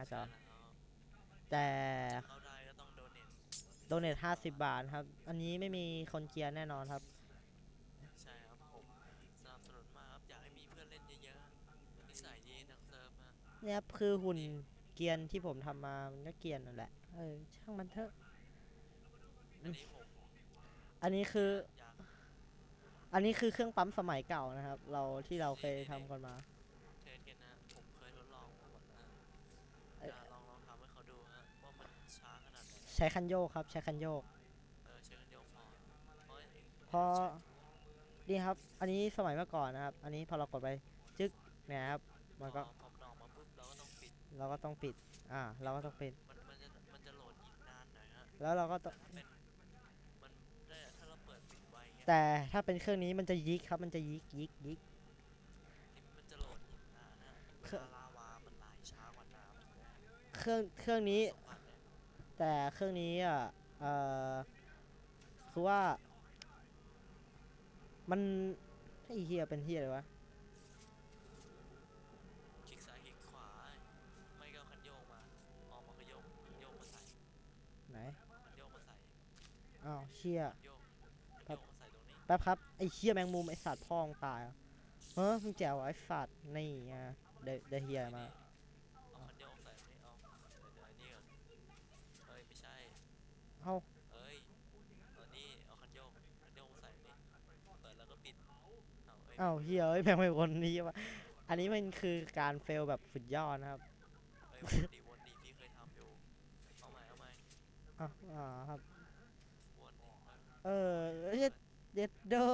น้าจอใช่แล้วแต่เข้าได้ก็ต้องโดเนทโดเนทห้าสิบบาทครับ อันนี้ไม่มีคนเกียร์แน่นอนครับ ใช่ครับผมสนับสนุนมากครับ อยากให้มีเพื่อนเล่นเยอะๆนิสัยดีทั้งเซิร์ฟฮะเนี่ยครับคือหุ่นเกียร์ที่ผมทำมา มันก็เกียร์นั่นแหละ เออ ช่างมันเถอะ อันนี้ผมอันนี้คืออยากอันนี้คือเครื่องปั๊มสมัยเก่านะครับ เราที่เราเคยทำกันมา ช้คันโยกครับ ใช้คันโยกพองพอนี่ครับ อันนี้สมัยเมื่อก่อนนะครับ อันนี้พอเรากดไปจึ๊กเนี่ยครับมันก็เราก็ต้องปิด อ่า เราก็ต้องปิด มันจะมันจะโหลดอีกนานหน่อยฮะ แล้วเราก็ต้องแต่ถ้าเป็นเครื่องนี้มันจะยิกครับ มันจะยิกยิกยิกมันจะโหลดอีกนานฮะเครื่องลาวามันไหลช้ากว่าน้ำเครื่องเครื่องนี้ แต่เครื่องนี้อะเอ่อคือว่า มันไอ้เฮียเป็นเฮียเลยวะคลิกซ้ายคลิกขวา ไม่ก็คันโยกมาออกมาก็โยกโยกมาใส่ไหนคันโยกมาใส่อ้าวเชี่ยโยกครัโยบกมาใส่ตรงนี้แป๊บครับไอ้เชี่ยแมงมุมไอ้สัตว์พ่องตายอะเฮ้ยมึงแจ๋วไอ้สัตว์นี่ไงเดเดเฮียมาเอาคันโยกใส่ตรงนี้เอาเดี๋ยวเดี๋ยวไอ้นี่ก่อนเฮ้ยไม่ใช่ เอ้าเอ้ยเอานี่เอาคันโยกคันโยกมาใส่นี่เปิดแล้วก็ปิดเอาเอ้ยเอ้าเฮียเอ้ยแมงมุมคนนี้วะอันนี้มันคือการเฟลแบบสุดยอดนะครับเอ้ยวนดีวนดีพี่เคยทำอยู่เอาใหม่เอาใหม่อะอ่าครับวนดีเออเออเย็ดเย็ดเดอ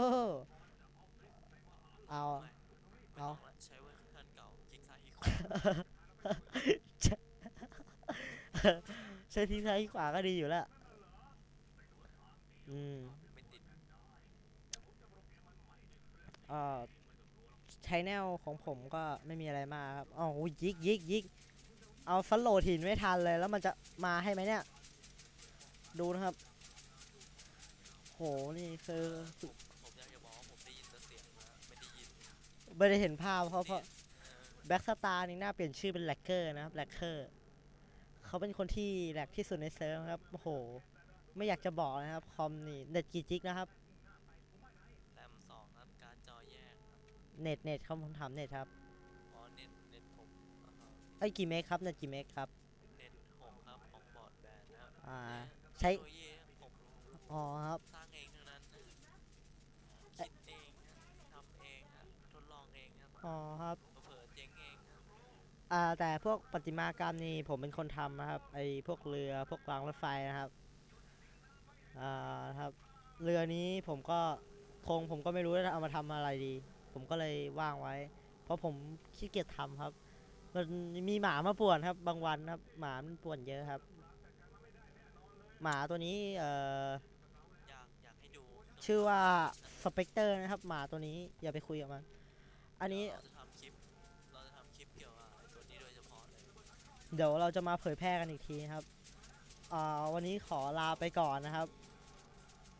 เอาเอาใหม่ไม่เอาต้องละใช้เวอร์ชันเก่าคลิกซ้ายคลิกขวาใช้ที่ซ้ายที่ขวาก็ดีอยู่แล้ว อืมไม่ติดเอ่อชแนลของผมก็ไม่มีอะไรมากครับอ๋อยิกยิกยิกเอาสโลถินไม่ทันเลย แล้วมันจะมาให้ไหมเนี่ย ดูนะครับ โห นี่คือผมอยากจะบอกว่าผมได้ยินเสียงไม่ได้ยินไม่ได้เห็นภาพเพราะเพราะแบ็กสตาร์นี่น่าเปลี่ยนชื่อเป็นแลกเกอร์นะครับแลกเกอร์เขาเป็นคนที่แลกที่สุดในเซิร์ฟครับ โอ้โห ไม่อยากจะบอกนะครับ คอมนี่เน็ตกี่จิกนะครับแรมสองครับการดจอแยกครับเน็ตเน็ตครับผมถามเน็ตครับอ๋อเน็ตเน็ตผมอ่าฮะไอ้ยกี่เมกครับเน็ตกี่เมกครับ เน็ตหกครับของบอร์ดแบนนะครับอ่าเนี่ยใช้เทคโนโลยีผมอ๋อครับสร้างเองทั้งนั้นนะเอ๊ะคิดเองนะทำเองครับทดลองเองครับอ๋อครับ เผลอๆเจ๊งเองครับอ่าแต่พวกประติมากรรมนี่ผมเป็นคนทำนะครับไอ้พวกเรือพวกรางรถไฟนะครับ อ่าครับ เรือนี้ผมก็คงผมก็ไม่รู้ว่าจะเอามาทำอะไรดี ผมก็เลยว่างไว้ เพราะผมขี้เกียจทำครับ มันมีหมามาป่วนครับ บางวันครับ หมามันป่วนเยอะครับ หมาตัวนี้เอ่ออยากอยากให้ดูชื่อว่าสเปกเตอร์นะครับ หมาตัวนี้อย่าไปคุยกับมัน อันนี้เราจะทำคลิปเราจะทำคลิปเกี่ยวกับไอ้ตัวนี้โดยเฉพาะเลยเดี๋ยวเราจะมาเผยแพร่กันอีกทีนะครับอ่า วันนี้ขอลาไปก่อนนะครับ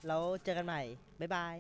แล้วเจอกันใหม่ บ๊ายบาย